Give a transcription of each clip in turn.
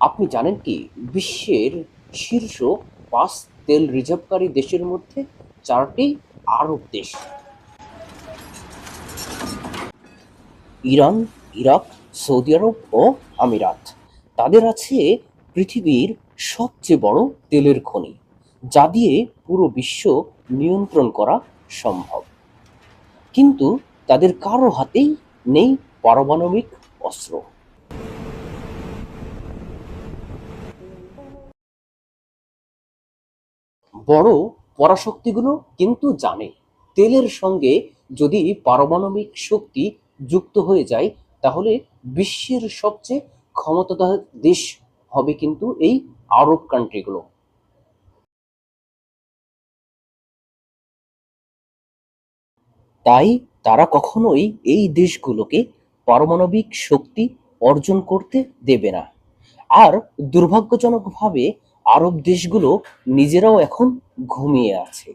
আপনি জানেন কি? বিশ্বের শীর্ষ পাঁচ তেল রিজার্ভকারী দেশের মধ্যে চারটি আরব দেশ। ইরান, ইরাক, সৌদি আরব ও আমিরাত। তাদের আছে পৃথিবীর সবচেয়ে বড় তেলের খনি, যা দিয়ে পুরো বিশ্ব নিয়ন্ত্রণ করা সম্ভব। কিন্তু তাদের কারও হাতেই নেই পারমাণবিক অস্ত্র। বড় পরাশক্তিগুলো কিন্তু জানে। তেলের সঙ্গে যদি পারমাণবিক শক্তি যুক্ত হয়ে যায়, তাহলে বিশ্বের সবচেয়ে ক্ষমতাধর দেশ হবে কিন্তু এই আরব কান্ট্রিগুলো তাই তারা কখনোই এই দেশগুলোকে পারমাণবিক শক্তি অর্জন করতে দেবে না। আর দুর্ভাগ্যজনকভাবে আরব দেশগুলো নিজেরাও এখন ঘুমিয়ে আছে।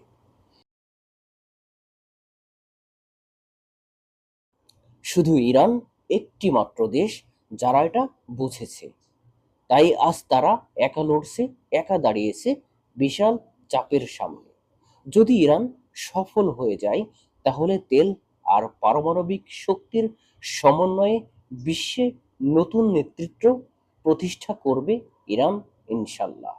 শুধু ইরান একটি মাত্র দেশ যারা এটা বুঝেছে। তাই আজ তারা একা লড়ছে, একা দাঁড়িয়েছে বিশাল চাপের সামনে। যদি ইরান সফল হয়ে যায়, তাহলে তেল আর পারমাণবিক শক্তির সমন্বয়ে বিশ্বে নতুন নেতৃত্ব প্রতিষ্ঠা করবে ইরান ইনশাল্লাহ।